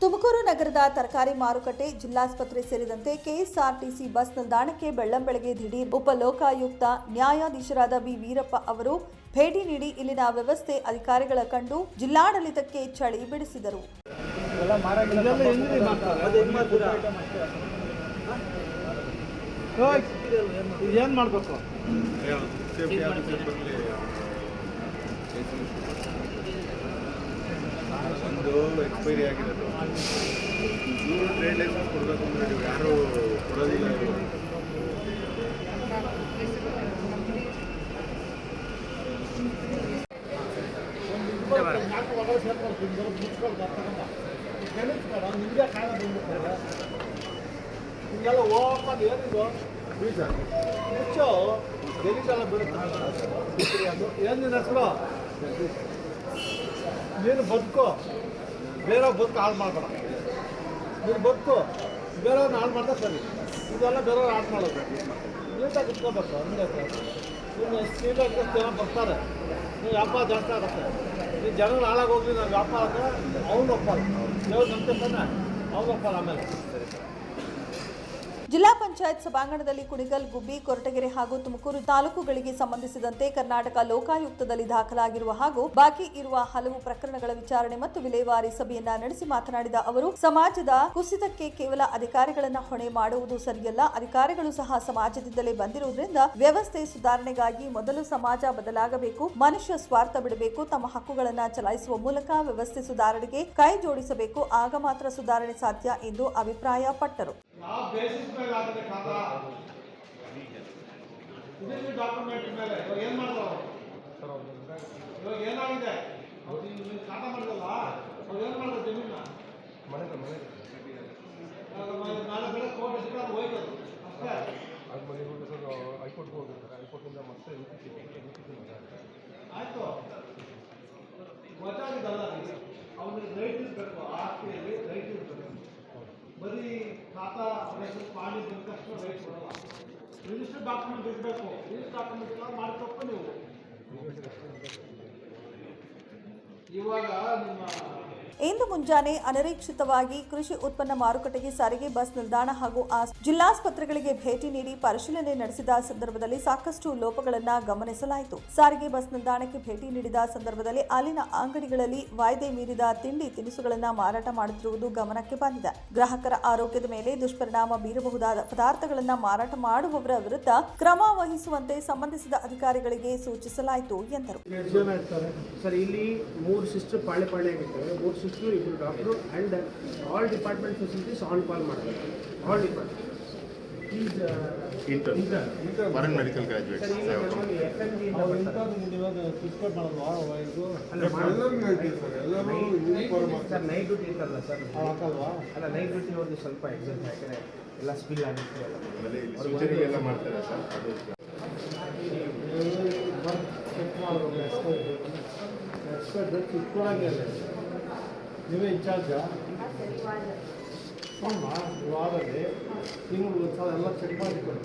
ತುಮಕೂರು ನಗರದ ತರಕಾರಿ ಮಾರುಕಟ್ಟೆ ಜಿಲ್ಲಾಸ್ಪತ್ರೆ ಸೇರಿದಂತೆ ಕೆಎಸ್ಆರ್ಟಿಸಿ ಬಸ್ ನಿಲ್ದಾಣಕ್ಕೆ ಬೆಳ್ಳಂಬೆಳಗ್ಗೆ ದಿಢೀರ್ ಉಪಲೋಕಾಯುಕ್ತ ನ್ಯಾಯಾಧೀಶರಾದ ಬಿ ವೀರಪ್ಪ ಅವರು ಭೇಟಿ ನೀಡಿ ಇಲ್ಲಿನ ವ್ಯವಸ್ಥೆ ಅಧಿಕಾರಿಗಳ ಕಂಡು ಜಿಲ್ಲಾಡಳಿತಕ್ಕೆ ಚಳಿ ಬಿಡಿಸಿದರು. ಮಾಡ್ಬೇಕು? ಒಂದು ಎಕ್ಸ್ಪೈರಿ ಆಗಿರೋದು. ಇವರು ಟ್ರೇಡ್ ಲೈಸೆನ್ಸ್ ಕೊಡಬೇಕು ಅಂದ್ರೆ ನೀವು ಯಾರು ಕೊಡೋದಿಲ್ಲ ಇವರು. ಹಿಂಗೆಲ್ಲ ಓಪನ್ ಏನಿದು ಬೀಜ ಮುಚ್ಚು ಗೆಲಿಗೆಲ್ಲ ಬೀಳುತ್ತೆ ಅದು ಏನು ನಿನ್ನ ಹೆಸರು ನೀನು ಬದುಕು. ಬೇರೆ ಬದುಕು ಹಾಳು ಮಾಡ್ಬೇಡ. ನೀನು ಬದುಕು. ಬೇರೆಯವ್ರನ್ನ ಹಾಳು ಮಾಡ್ದೆ ಸರಿ. ಇದೆಲ್ಲ ಬೇರೆಯವ್ರು ಹಾಳು ಮಾಡೋದು. ನೀಟಾಗಿ ಇಟ್ಕೋಬೇಕು ಹಂಗೆ ನೀನು ಸ್ಟೀಲಾಗಿ ಜನ ಬರ್ತಾರೆ. ನೀವು ವ್ಯಾಪಾರ ಜಾಸ್ತಿ ಆಗುತ್ತೆ. ಈ ಜನಗಳು ಹಾಳಾಗೋಗ್ಲಿ ನಾನು ವ್ಯಾಪಾರ ಅಂದರೆ ಅವ್ನು ಒಪ್ಪಲ್ಲ ದೇವ್ರು ನಂಬಿಕೆ ತಾನೆ ಅವ್ನು ಒಪ್ಪಲ್ಲ ಆಮೇಲೆ. ಜಿಲ್ಲಾ ಪಂಚಾಯತ್ ಸಭಾಂಗಣದಲ್ಲಿ ಕುಣಿಗಲ್, ಗುಬ್ಬಿ, ಕೊರಟಗೆರೆ ಹಾಗೂ ತುಮಕೂರು ತಾಲೂಕುಗಳಿಗೆ ಸಂಬಂಧಿಸಿದಂತೆ ಕರ್ನಾಟಕ ಲೋಕಾಯುಕ್ತದಲ್ಲಿ ದಾಖಲಾಗಿರುವ ಹಾಗೂ ಬಾಕಿ ಇರುವ ಹಲವು ಪ್ರಕರಣಗಳ ವಿಚಾರಣೆ ಮತ್ತು ವಿಲೇವಾರಿ ಸಭೆಯನ್ನ ನಡೆಸಿ ಮಾತನಾಡಿದ ಅವರು, ಸಮಾಜದ ಕುಸಿತಕ್ಕೆ ಕೇವಲ ಅಧಿಕಾರಿಗಳನ್ನ ಹೊಣೆ ಮಾಡುವುದು ಸರಿಯಲ್ಲ. ಅಧಿಕಾರಿಗಳು ಸಹ ಸಮಾಜದಿಂದಲೇ ಬಂದಿರುವುದರಿಂದ ವ್ಯವಸ್ಥೆ ಸುಧಾರಣೆಗಾಗಿ ಮೊದಲು ಸಮಾಜ ಬದಲಾಗಬೇಕು, ಮನುಷ್ಯ ಸ್ವಾರ್ಥ ಬಿಡಬೇಕು, ತಮ್ಮ ಹಕ್ಕುಗಳನ್ನ ಚಲಾಯಿಸುವ ಮೂಲಕ ವ್ಯವಸ್ಥೆ ಸುಧಾರಣೆಗೆ ಕೈ ಜೋಡಿಸಬೇಕು, ಆಗ ಮಾತ್ರ ಸುಧಾರಣೆ ಸಾಧ್ಯ ಎಂದು ಅಭಿಪ್ರಾಯಪಟ್ಟರು. ಯಾವ ಬೇಸಿಸ್ ಮೇಲೆ ಆಗಿದೆ ಖಾತಾ ಇದೇ ಡಾಕ್ಯುಮೆಂಟ್ ಮೇಲೆ ಇವಾಗ ಏನು ಮಾಡಿದ್ರು ಇವಾಗ ಏನಾಗಿದೆ ಅವ್ರು ನೀವು ಖಾತಾ ಮಾಡಿದಲ್ಲ ಅವ್ರು ಏನು ಮಾಡಿದ್ರು ಜಮೀನ ನಾಳೆ ಬೆಳೆ ಕೋರ್ಟ್ ಅದು ಹೋಯ್ತು. ಅಷ್ಟೇ ಮನೆ ಹೈಕೋರ್ಟ್ಗೆ ಹೋಗಿರ್ತಾರೆ ಹೈಕೋರ್ಟಿಂದ ಮತ್ತೆ ಡಾಕ್ಯುಮೆಂಟ್ ಇರಬೇಕು ರಿಜಿಸ್ಟರ್ ಡಾಕ್ಯುಮೆಂಟ್ ಇಲ್ಲ ಮಾಡ್ಕೊಪ್ಪ ನೀವು. ಇವಾಗ ನಿಮ್ಮ ಇಂದು ಮುಂಜಾನೆ ಅನಿರೀಕ್ಷಿತವಾಗಿ ಕೃಷಿ ಉತ್ಪನ್ನ ಮಾರುಕಟ್ಟೆಗೆ ಸಾರಿಗೆ, ಬಸ್ ನಿಲ್ದಾಣ ಹಾಗೂ ಜಿಲ್ಲಾಸ್ಪತ್ರೆಗಳಿಗೆ ಭೇಟಿ ನೀಡಿ ಪರಿಶೀಲನೆ ನಡೆಸಿದ ಸಂದರ್ಭದಲ್ಲಿ ಸಾಕಷ್ಟು ಲೋಪಗಳನ್ನು ಗಮನಿಸಲಾಯಿತು. ಸಾರಿಗೆ, ಬಸ್ ನಿಲ್ದಾಣಕ್ಕೆ ಭೇಟಿ ನೀಡಿದ ಸಂದರ್ಭದಲ್ಲಿ ಅಲ್ಲಿನ ಅಂಗಡಿಗಳಲ್ಲಿ ವಾಯ್ದೆ ಮೀರಿದ ತಿಂಡಿ ತಿನಿಸುಗಳನ್ನು ಮಾರಾಟ ಮಾಡುತ್ತಿರುವುದು ಗಮನಕ್ಕೆ ಬಂದಿದೆ. ಗ್ರಾಹಕರ ಆರೋಗ್ಯದ ಮೇಲೆ ದುಷ್ಪರಿಣಾಮ ಬೀರಬಹುದಾದ ಪದಾರ್ಥಗಳನ್ನು ಮಾರಾಟ ಮಾಡುವವರ ವಿರುದ್ಧ ಕ್ರಮ ವಹಿಸುವಂತೆ ಸಂಬಂಧಿಸಿದ ಅಧಿಕಾರಿಗಳಿಗೆ ಸೂಚಿಸಲಾಯಿತು ಎಂದರು. ಸಿಸ್ಟರ್ ಇಬ್ಬರು doctor and all department facilities on call ಮಾಡಬೇಕು all department medical graduate sir night duty ಇರ್ತಲ್ಲ ಸರ್ ಅಲ್ಲ ನೈಟ್ ಡ್ಯೂಟಿ ಅವ್ರಿಗೆ ಸ್ವಲ್ಪ ಎಕ್ಸಾಮ್ ಯಾಕಂದರೆ ಎಲ್ಲ ಸ್ಪಿಲ್ ಆಗುತ್ತೆ ಎಲ್ಲ. ಮಾಡ್ತಾರೆ ಸರ್ ಅದು ಬರ್ತ್ ಚೆಕ್ ಮಾಡಬೇಕು ಎಕ್ಸ್ಪೈರ್ ಎಕ್ಸ್ಪೈರ್ ಡೇಟ್ ಇಟ್ಕೊಳಂಗೆ ಇಲ್ಲ ನೀವೇ ಇನ್ಚಾರ್ಜಾ ಸುಮ್ಮ ವಾರದಲ್ಲಿ ತಿಂಗಳು ಒಂದು ಸಲ ಎಲ್ಲ ಚೆಕ್ ಮಾಡಿಕೊಡಿ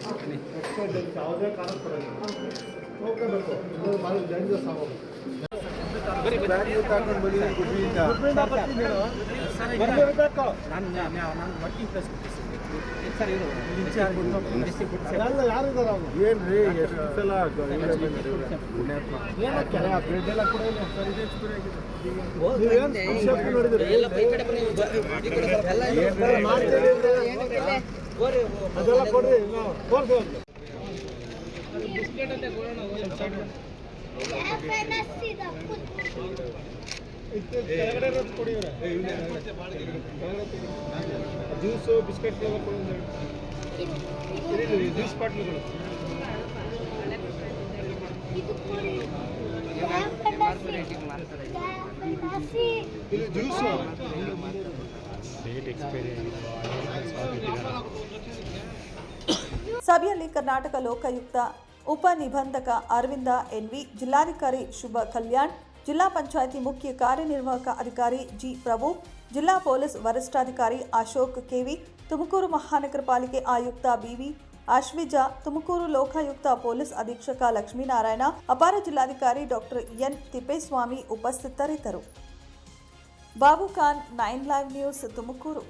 ಎಕ್ಸ್ಪೈರ್ ಡೇಟ್ ಯಾವುದೇ ಕಾರಣ ಬರೋಲ್ಲ ಹೋಗ್ಕೋಬೇಕು ಇದು ಭಾಳ ಡೇಂಜರ್ಸ್ ಆಗೋದು ನಾನು ನೀನು. ಬರ್ಲೇಬೇಕು. ಎಲ್ಲ ಅದೆಲ್ಲ ಕೊಡ್ರಿ ನಾವು ತೋರ್ಸಿ ಅವ್ರಿಗೆ. ಇತ್ತು ಕೆಳಗಡೆ ಇರೋದು ಕೊಡಿ ಇವ್ರೆ. ಜ್ಯೂಸು ಬಿಸ್ಕೆಟ್ ಜ್ಯೂಸ್ ಬಾಟ್ಲುಗಳು ಜ್ಯೂಸು ಸಭೆಯಲ್ಲಿ ಕರ್ನಾಟಕ ಲೋಕಾಯುಕ್ತ ಉಪ ನಿಬಂಧಕ ಅರವಿಂದ ಎನ್ವಿ, ಜಿಲ್ಲಾಧಿಕಾರಿ ಶುಭ ಕಲ್ಯಾಣ್ ಜಿಲ್ಲಾ ಪಂಚಾಯಿತಿ ಮುಖ್ಯ ಕಾರ್ಯನಿರ್ವಾಹಕ ಅಧಿಕಾರಿ ಜಿ ಪ್ರಭು ಜಿಲ್ಲಾ ಪೊಲೀಸ್ ವರಿಷ್ಠಾಧಿಕಾರಿ ಅಶೋಕ್ ಕೆವಿ ತುಮಕೂರು ಮಹಾನಗರ ಪಾಲಿಕೆ ಆಯುಕ್ತ ಬಿವಿ ಅಶ್ವಿಜಾ ತುಮಕೂರು ಲೋಕಾಯುಕ್ತ ಪೊಲೀಸ್ ಅಧೀಕ್ಷಕ ಲಕ್ಷ್ಮೀನಾರಾಯಣ ಅಪಾರ ಜಿಲ್ಲಾಧಿಕಾರಿ ಡಾಕ್ಟರ್ ಎನ್ ತಿಪ್ಪೇಸ್ವಾಮಿ ಉಪಸ್ಥಿತರಿದ್ದರು Babu Khan nine live news Tumakuru